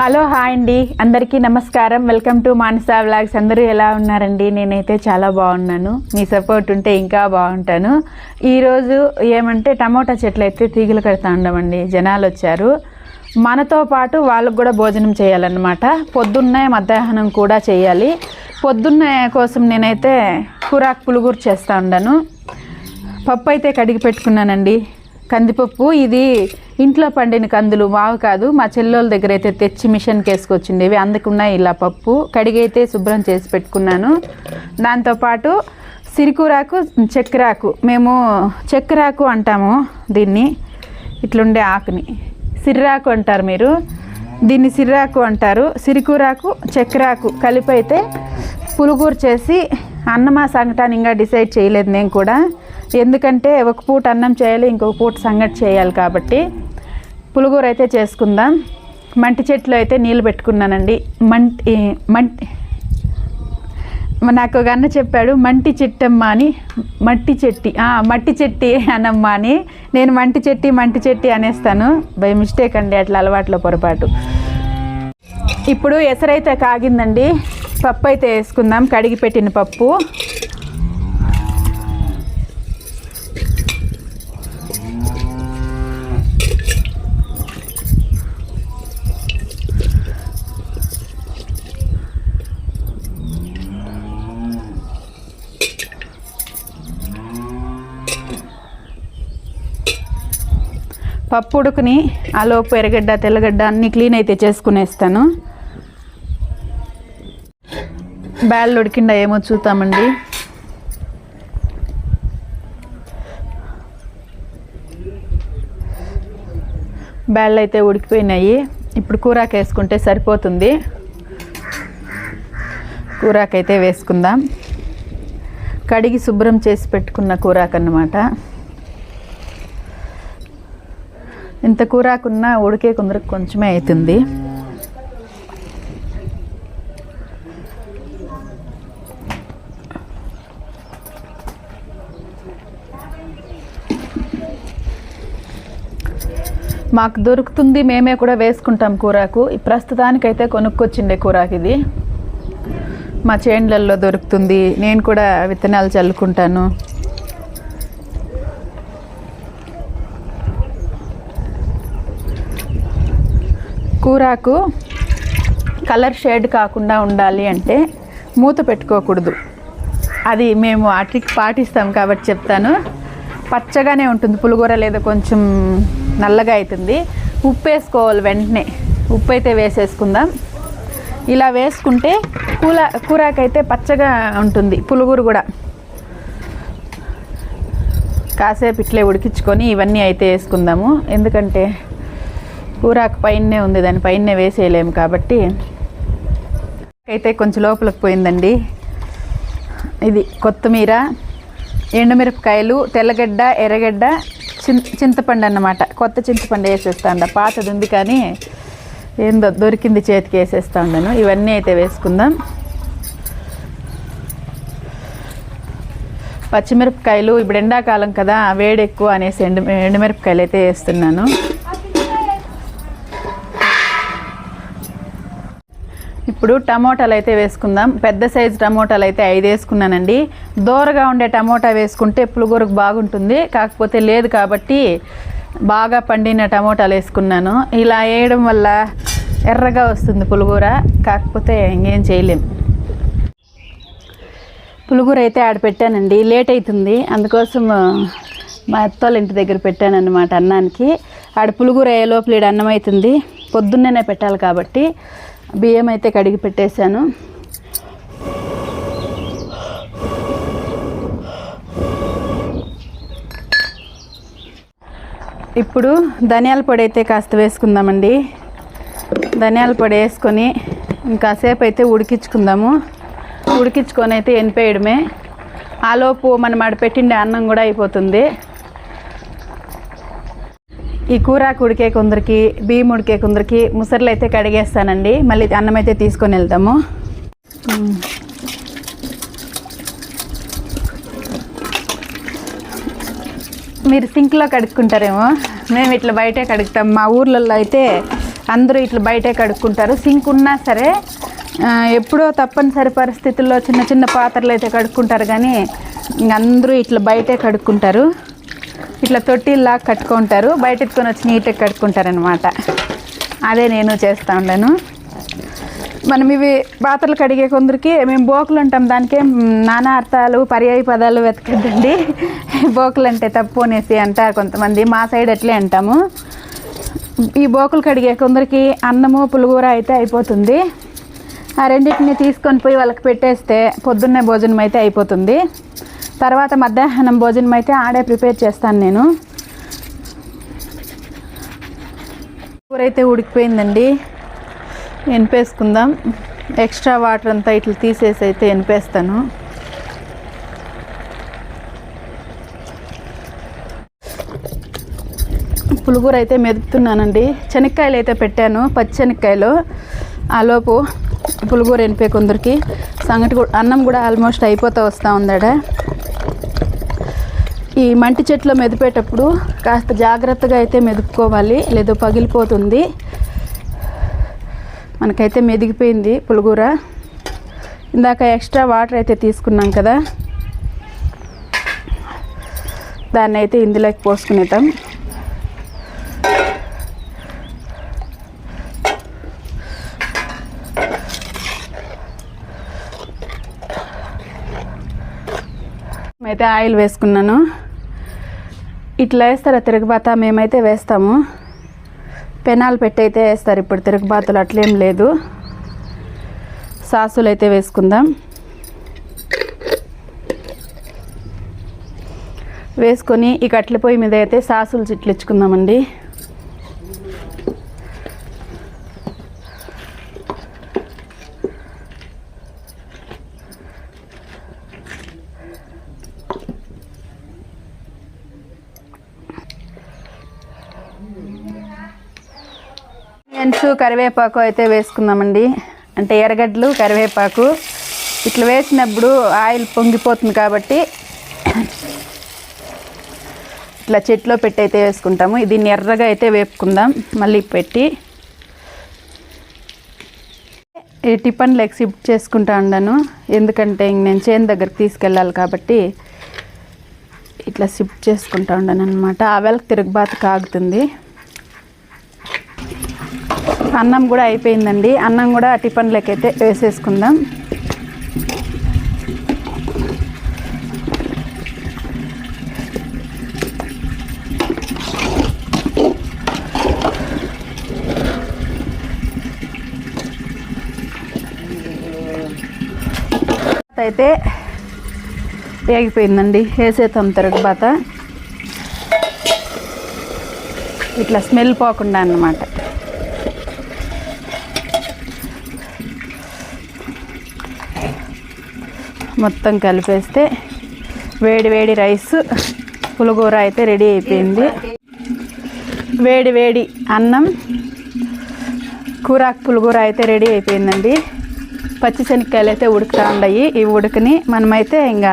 Hello hi అండి. అందరికీ నమస్కారం. Welcome to Manasa vlogs. అందరూ ఎలా ఉన్నారండి? నేనైతే చాలా బాగున్నాను. మీ సపోర్ట్ ఉంటే ఇంకా బాగుంటాను. ఈరోజు ఏమంటే టమోటా చెట్లు అయితే తీగలు కడతా ఉండమండి జనాలు వచ్చారు. మనతో పాటు వాళ్ళకు కూడా భోజనం చేయాలన్నమాట. పొద్దున్నే మధ్యాహ్నం కూడా చేయాలి. పొద్దున్నే కోసం నేనైతే కూరాకు పులుగురు చేస్తూ ఉండను పప్పు అయితే కడిగి పెట్టుకున్నానండి. కందిపప్పు ఇది ఇంట్లో పండిన కందులు మావు కాదు. మా చెల్లెల దగ్గర అయితే తెచ్చి మిషన్కి వేసుకొచ్చిండేవి అందుకున్నాయి ఇలా పప్పు. కడిగైతే శుభ్రం చేసి పెట్టుకున్నాను. దాంతోపాటు సిరికూరాకు చక్కెరాకు మేము చక్కెరాకు అంటాము దీన్ని. ఇట్లుండే ఆకుని. సిర్రాకు అంటారు మీరు. దీన్ని సిర్రాకు అంటారు. సిరికూరాకు చక్కెరాకు కలిపి అయితే చేసి అన్నమా సంగటాన్ని ఇంకా డిసైడ్ చేయలేదు నేను కూడా. ఎందుకంటే ఒక పూట అన్నం చేయాలి ఇంకొక పూట సంగటి చేయాలి కాబట్టి పులుగూర అయితే చేసుకుందాం. మంటి చెట్లు అయితే నీళ్ళు పెట్టుకున్నానండి. మంటి మంటి నాకు ఒక అన్న చెప్పాడు మంటి చెట్టమ్మ అని. మట్టి చెట్టి మట్టి చెట్టి అనమ్మ అని. నేను మంటి చెట్టి మంటి చెట్టి అనేస్తాను. బై మిస్టేక్ అండి అట్లా అలవాట్లో పొరపాటు. ఇప్పుడు ఎసరైతే కాగిందండి. పప్పు అయితే వేసుకుందాం కడిగి పెట్టిన పప్పు. పప్పు ఉడుకుని ఆలోపు ఎర్రగడ్డ తెల్లగడ్డ అన్నీ క్లీన్ అయితే చేసుకునేస్తాను. బ్యాళ్ళు ఉడికిండా ఏమో చూద్దామండి. బ్యాళ్ళు అయితే ఉడికిపోయినాయి. ఇప్పుడు కూరాకు వేసుకుంటే సరిపోతుంది. కూరాకైతే వేసుకుందాం. కడిగి శుభ్రం చేసి పెట్టుకున్న కూరాకు అన్నమాట ఇంత కూరాకున్నా ఉడికే కొందరు కొంచెమే అవుతుంది మాకు దొరుకుతుంది మేమే కూడా వేసుకుంటాం కూరాకు. ఈ ప్రస్తుతానికైతే కొనుక్కొచ్చిండే కూరాకు ఇది. మా చేండ్లల్లో దొరుకుతుంది. నేను కూడా విత్తనాలు చల్లుకుంటాను. కూరాకు కలర్ షేడ్ కాకుండా ఉండాలి అంటే మూత పెట్టుకోకూడదు. అది మేము ఆ ట్రిక్ పాటిస్తాం కాబట్టి చెప్తాను. పచ్చగానే ఉంటుంది పులిగూర లేదా కొంచెం నల్లగా అవుతుంది. ఉప్పు వేసుకోవాలి వెంటనే. ఉప్పు అయితే వేసేసుకుందాం. ఇలా వేసుకుంటే కూల కూరాకైతే పచ్చగా ఉంటుంది పులుగురు కూడా. కాసేపు ఇట్లే ఉడికించుకొని ఇవన్నీ అయితే వేసుకుందాము. ఎందుకంటే కూరాకు పైనే ఉంది దాని పైనే వేసేయలేము కాబట్టి. అయితే కొంచెం లోపలికి పోయిందండి. ఇది కొత్తిమీర ఎండుమిరపకాయలు తెల్లగడ్డ ఎర్రగడ్డ చిన్ చింతపండు అన్నమాట. కొత్త చింతపండు వేసేస్తా ఉండ పాతది ఉంది కానీ ఏందో దొరికింది చేతికి వేసేస్తా ఉండను ఇవన్నీ అయితే వేసుకుందాం. పచ్చిమిరపకాయలు ఇప్పుడు ఎండాకాలం కదా వేడి ఎక్కువ అనేసి ఎండు ఎండుమిరపకాయలు అయితే వేస్తున్నాను. ఇప్పుడు టమోటాలు అయితే వేసుకుందాం. పెద్ద సైజు టమోటాలు అయితే ఐదు వేసుకున్నానండి. దూరగా ఉండే టమోటా వేసుకుంటే పులుగూరకు బాగుంటుంది. కాకపోతే లేదు కాబట్టి బాగా పండిన టమోటాలు వేసుకున్నాను. ఇలా వేయడం వల్ల ఎర్రగా వస్తుంది పులుగూర. కాకపోతే ఇంకేం చేయలేం. పులుగూర అయితే ఆడ పెట్టానండి. లేట్ అవుతుంది అందుకోసం మా అత్తోళ్ళ ఇంటి దగ్గర పెట్టానన్నమాట అన్నానికి. ఆడ పులుగూర అయ్యే లోపల ఈడ అన్నం అవుతుంది. పొద్దున్నేనే పెట్టాలి కాబట్టి. బియ్యం అయితే కడిగి పెట్టేశాను. ఇప్పుడు ధనియాల పొడి అయితే కాస్త వేసుకుందామండి. ధనియాల పొడి వేసుకొని ఇంకాసేపు అయితే ఉడికించుకుందాము. ఉడికించుకొని అయితే ఎనిపేయడమే ఆలోపు మనం అడపెట్టిండే అన్నం కూడా అయిపోతుంది. ఈ కూర కుడికే కొందరికి బియ్యం ఉడికే కొందరికి ముసర్లు అయితే కడిగేస్తానండి. మళ్ళీ అన్నం అయితే తీసుకొని వెళ్తాము. మీరు సింక్లో కడుక్కుంటారేమో. మేము ఇట్లా బయటే కడుగుతాం. మా ఊర్లలో అయితే అందరూ ఇట్లా బయటే కడుక్కుంటారు. సింక్ ఉన్నా సరే ఎప్పుడో తప్పనిసరి పరిస్థితుల్లో చిన్న చిన్న పాత్రలు అయితే కడుక్కుంటారు. కానీ ఇంక అందరూ ఇట్లా బయటే కడుక్కుంటారు. ఇట్లా తొట్టిల్లా కట్టుకుంటారు. బయట ఎత్తుకొని వచ్చి నీట్గా కట్టుకుంటారనమాట అనమాట అదే నేను చేస్తూ ఉన్నాను మనం ఇవి పాత్రలు కడిగే కొందరికి మేము బోకులు ఉంటాం. దానికే నానా అర్థాలు పర్యాయ పదాలు వెతకద్దండి బోకులు అంటే తప్పు అనేసి అంటారు కొంతమంది. మా సైడ్ అట్లే అంటాము. ఈ బోకులు కడిగే కొందరికి అన్నము పులిగూర అయితే అయిపోతుంది. ఆ రెండింటిని తీసుకొని పోయి వాళ్ళకి పెట్టేస్తే పొద్దున్నే భోజనం అయితే అయిపోతుంది. తర్వాత మధ్యాహ్నం భోజనం అయితే ఆడే ప్రిపేర్ చేస్తాను నేను. కూర అయితే ఉడికిపోయిందండి. ఎనిపేసుకుందాం. ఎక్స్ట్రా వాటర్ అంతా ఇట్లా తీసేసి అయితే ఎనిపేస్తాను. పులుగుర అయితే మెదుపుతున్నానండి. శనక్కాయలు అయితే పెట్టాను పచ్చి ఆలోపు ఆ లోపు పులుగూర ఎనిపే కొందరికి. సంగటి కూడా అన్నం కూడా ఆల్మోస్ట్ అయిపోతూ వస్తూ ఉందాడ. ఈ మంటి చెట్లు మెదిపేటప్పుడు కాస్త జాగ్రత్తగా అయితే మెదుపుకోవాలి. లేదో పగిలిపోతుంది. మనకైతే మెదిగిపోయింది పులుగూర. ఇందాక ఎక్స్ట్రా వాటర్ అయితే తీసుకున్నాం కదా. దాన్ని అయితే ఇందులోకి పోసుకునేద్దాం. అయితే ఆయిల్ వేసుకున్నాను. ఇట్లా వేస్తారా? తిరగబాత మేమైతే వేస్తాము. పెనాలు పెట్టి అయితే వేస్తారు. ఇప్పుడు తిరగబాతులు అట్లేం లేదు. సాసులు అయితే వేసుకుందాం. వేసుకొని ఈ అట్ల పొయ్యి మీద అయితే సాసులు చిట్లించుకుందామండి ఆనియన్స్ కరివేపాకు అయితే వేసుకుందామండి. అంటే ఎర్రగడ్డలు కరివేపాకు. ఇట్లా వేసినప్పుడు ఆయిల్ పొంగిపోతుంది కాబట్టి ఇట్లా చెట్లో పెట్టి అయితే వేసుకుంటాము. దీన్ని ఎర్రగా అయితే వేపుకుందాం. మళ్ళీ పెట్టి ఈ టిఫన్ లెగ్ షిఫ్ట్ చేసుకుంటా ఉన్నాను ఎందుకంటే ఇంక నేను చేను దగ్గరికి తీసుకెళ్ళాలి కాబట్టి ఇట్లా షిఫ్ట్ చేసుకుంటా ఉన్నాను అనమాట ఆ వెలకి తిరుగుబాటు కాగుతుంది అన్నం కూడా అయిపోయిందండి. అన్నం కూడా టిఫిన్ లెక్కైతే వేసేసుకుందాం అయితే వేగిపోయిందండి. వేసేతాం తిరగబాత ఇట్లా స్మెల్ పోకుండా అన్నమాట. మొత్తం కలిపేస్తే వేడి వేడి రైస్ పులగూర అయితే రెడీ అయిపోయింది. వేడి వేడి అన్నం కూరాకు పులగూర అయితే రెడీ అయిపోయిందండి. పచ్చి శనక్కాయలు అయితే ఉడుకుతా ఉన్నాయి. ఈ ఉడకని మనమైతే ఇంకా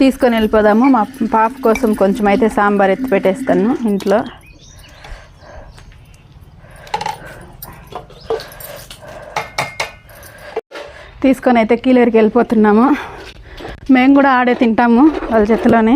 తీసుకొని వెళ్ళిపోదాము. మా పాప కోసం కొంచెం అయితే సాంబార్ ఎత్తి పెట్టేస్తాను ఇంట్లో. తీసుకొని అయితే కీలరికి వెళ్ళిపోతున్నాము. మేము కూడా ఆడే తింటాము వాళ్ళ చేతిలోనే.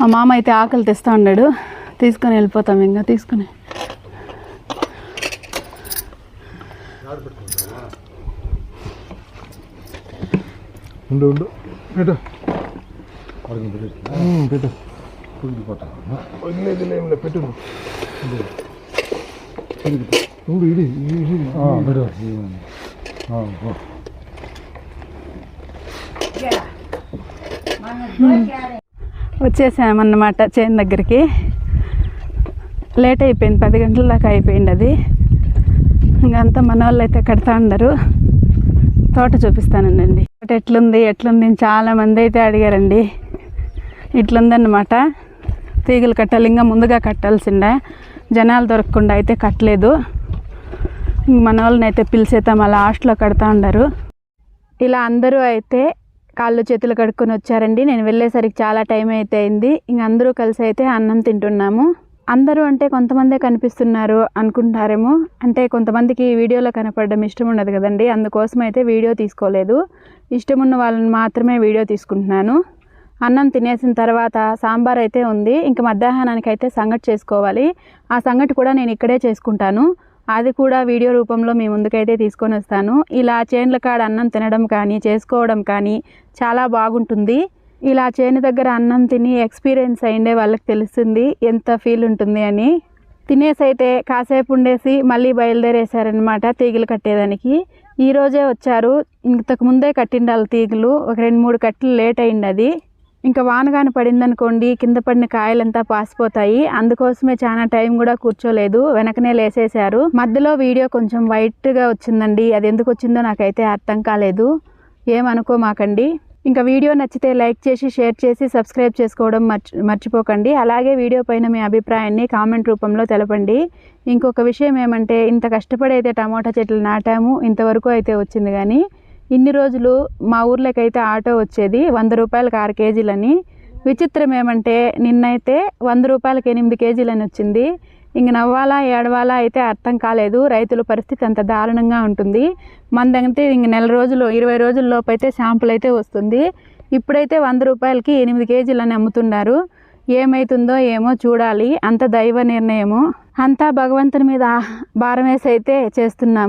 మా మామ అయితే ఆకలి తెస్తా ఉన్నాడు. తీసుకొని వెళ్ళిపోతాం ఇంకా తీసుకొని. ఉండు ఉండు. పెట్టు. పెట్టు. లేదు పెట్టు ఇది. వచ్చేసామన్నమాట చేను దగ్గరికి. లేట్ అయిపోయింది పది గంటల దాకా అయిపోయింది అది. ఇంకంతా మన వాళ్ళు అయితే కడతా ఉండరు. తోట చూపిస్తానండి. తోట ఎట్లుంది ఎట్లుంది అని చాలా మంది అయితే అడిగారండి. ఇట్లుందన్నమాట. తీగలు కట్టాలి ఇంకా ముందుగా కట్టాల్సిండే జనాలు దొరకకుండా అయితే కట్టలేదు. ఇంక మన వాళ్ళని అయితే పిలిచేతాం అలా హాస్టల్లో కడతా ఉండరు. ఇలా అందరూ అయితే కాళ్ళు చేతులు కడుక్కొని వచ్చారండి. నేను వెళ్ళేసరికి చాలా టైం అయితే అయింది. ఇంక అందరూ కలిసి అయితే అన్నం తింటున్నాము. అందరూ అంటే కొంతమందే కనిపిస్తున్నారు అనుకుంటారేమో. అంటే కొంతమందికి ఈ వీడియోలో కనపడడం ఇష్టం ఉండదు కదండి. అందుకోసం అయితే వీడియో తీసుకోలేదు. ఇష్టం ఉన్న వాళ్ళని మాత్రమే వీడియో తీసుకుంటున్నాను. అన్నం తినేసిన తర్వాత సాంబార్ అయితే ఉంది. ఇంక మధ్యాహ్నానికి అయితే సంగటి చేసుకోవాలి. ఆ సంగటి కూడా నేను ఇక్కడే చేసుకుంటాను. అది కూడా వీడియో రూపంలో మీ ముందుకైతే తీసుకొని వస్తాను. ఇలా చేనుల కాడ అన్నం తినడం కానీ చేసుకోవడం కానీ చాలా బాగుంటుంది. ఇలా చేను దగ్గర అన్నం తిని ఎక్స్పీరియన్స్ అయిండే వాళ్ళకి తెలుస్తుంది ఎంత ఫీల్ ఉంటుంది అని. తినేసి అయితే కాసేపు ఉండేసి మళ్ళీ బయలుదేరేశారనమాట తీగలు కట్టేదానికి. ఈరోజే వచ్చారు. ఇంతకు ముందే కట్టిండాలి తీగలు. ఒక రెండు మూడు కట్టలు లేట్ అయింది అది. ఇంకా వానగాని పడిందనుకోండి కింద పడిన కాయలంతా పాసిపోతాయి. అందుకోసమే చాలా టైం కూడా కూర్చోలేదు. వెనకనే లేసేశారు. మధ్యలో వీడియో కొంచెం వైట్గా వచ్చిందండి. అది ఎందుకు వచ్చిందో నాకైతే అర్థం కాలేదు. ఏమనుకోమాకండి ఇంకా వీడియో నచ్చితే లైక్ చేసి షేర్ చేసి సబ్స్క్రైబ్ చేసుకోవడం మర్చి మర్చిపోకండి. అలాగే వీడియో పైన మీ అభిప్రాయాన్ని కామెంట్ రూపంలో తెలపండి. ఇంకొక విషయం ఏమంటే ఇంత కష్టపడి అయితే టమాటా చెట్లు నాటాము. ఇంతవరకు అయితే వచ్చింది కానీ ఇన్ని రోజులు మా ఊర్లోకైతే ఆటో వచ్చేది వంద రూపాయలకు ఆరు కేజీలని. విచిత్రం ఏమంటే నిన్నైతే వంద రూపాయలకి ఎనిమిది కేజీలని వచ్చింది. ఇంక నవ్వాలా ఏడవాలా అయితే అర్థం కాలేదు. రైతుల పరిస్థితి అంత దారుణంగా ఉంటుంది. మన ఇంక నెల రోజులు ఇరవై రోజుల లోపు అయితే శాంపుల్ అయితే వస్తుంది. ఇప్పుడైతే వంద రూపాయలకి ఎనిమిది కేజీలని అమ్ముతున్నారు. ఏమైతుందో ఏమో చూడాలి. అంత దైవ నిర్ణయము. అంతా భగవంతుని మీద భారం వేసి అయితే చేస్తున్నాము